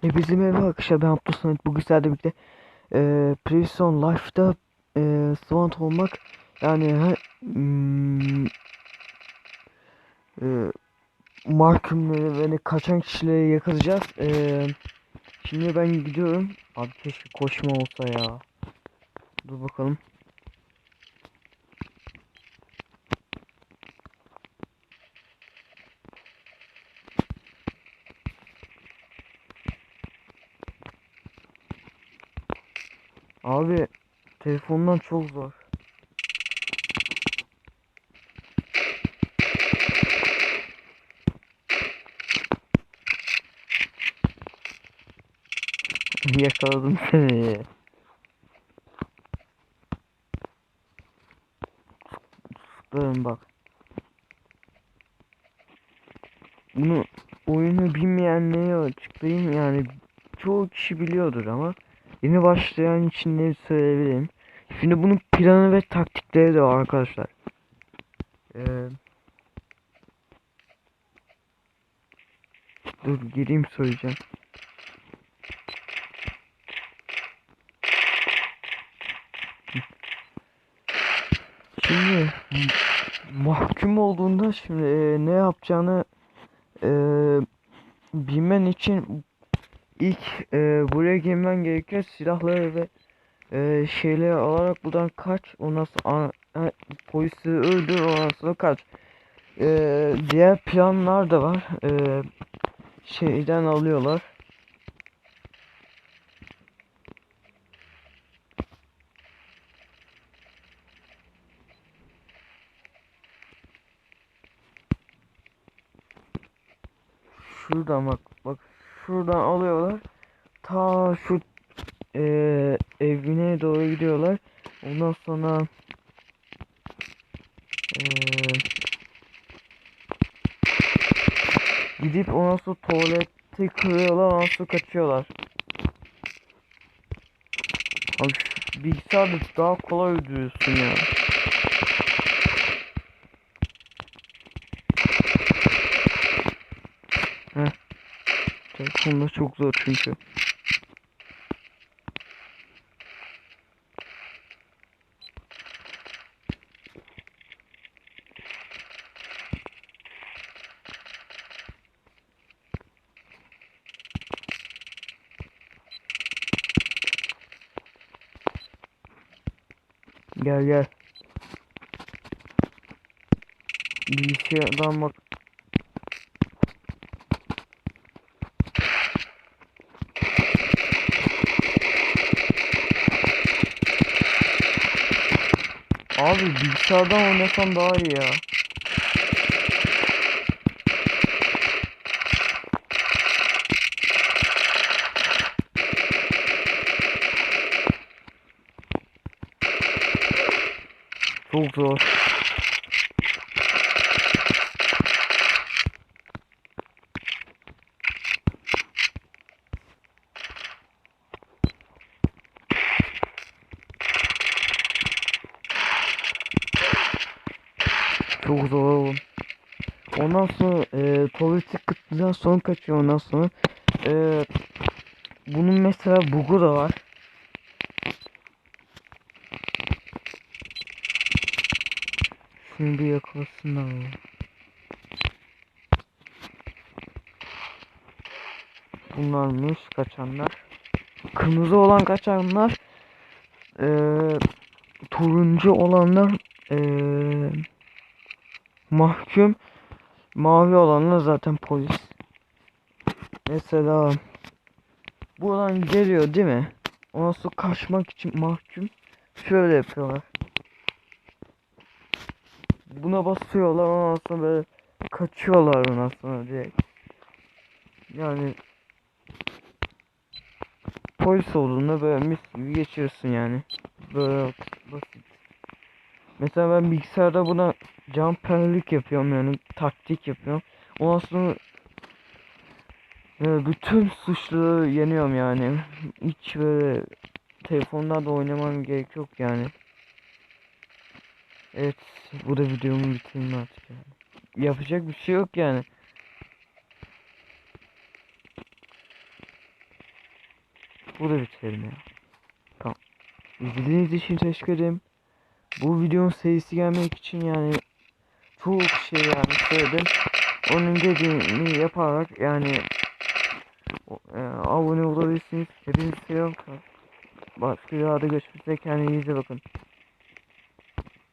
Hepinize merhaba arkadaşlar ben Abdülsamet bugün sizlerle birlikte eee Prison Life'da eee Swant olmak yani he, eee mahkumları ve hani kaçan kişileri yakalayacağız Eee, şimdi ben gidiyorum. Abi keşke koşma olsa ya. Dur bakalım abi telefondan çok zor Yakaladım seni. Sıklarım bak. Bunu oyunu bilmeyenlere açıklayayım yani çoğu kişi biliyordur ama yeni başlayan için ne söyleyebilirim. Şimdi bunun planı ve taktikleri de var arkadaşlar. Ee, dur gireyim söyleyeceğim. Şimdi mahkum olduğunda şimdi e, ne yapacağını e, bilmen için ilk e, buraya girmen gerekiyor. Silahları ve e, şeyleri alarak buradan kaç. Ondan sonra a- a- polisi öldür ondan sonra kaç. E, diğer planlar da var. E, şeyden alıyorlar. Şuradan bak bak şuradan alıyorlar. Ta şu eee evine doğru gidiyorlar. Ondan sonra eee gidip ondan sonra tuvaleti kırıyorlar ondan sonra kaçıyorlar. Abi bilgisayarda daha kolay öldürüyorsun ya. Telefonda çok zor çünkü. Gel gel. Bilgisayardan bak. Abi bilgisayardan oynasam daha iyi ya. Çok zor. Çok zor oğlum. Ondan sonra e, tuvaleti kıtlıdan sonra kaçıyor ondan sonra. E, bunun mesela bugu da var. Şunu bir yakalasınlar ya. Bunlarmış kaçanlar. Kırmızı olan kaçanlar. Eee turuncu olanlar eee mahkum. Mavi olanlar zaten polis. Mesela buradan geliyor değil mi? Ondan sonra kaçmak için mahkum. Şöyle yapıyorlar. Buna basıyorlar ondan sonra böyle kaçıyorlar ondan sonra direkt. Yani polis olduğunda böyle mis gibi geçiyorsun yani. Böyle basit. Mesela ben bilgisayarda buna jumperlik yapıyorum yani taktik yapıyorum. Ondan sonra e, bütün suçları yeniyorum yani. Hiç böyle telefonda da oynamam gerek yok yani. Evet, bu da videomu bitireyim artık yani. Yapacak bir şey yok yani. burada bitirelim ya. Tamam. İzlediğiniz için teşekkür ederim. Bu videonun serisi gelmek için yani çok şey yani söyledim. Onun dediğini yaparak yani e, abone olabilirsiniz. Hepinizi seviyorum. Başka bir görüşmek üzere. Kendinize bakın.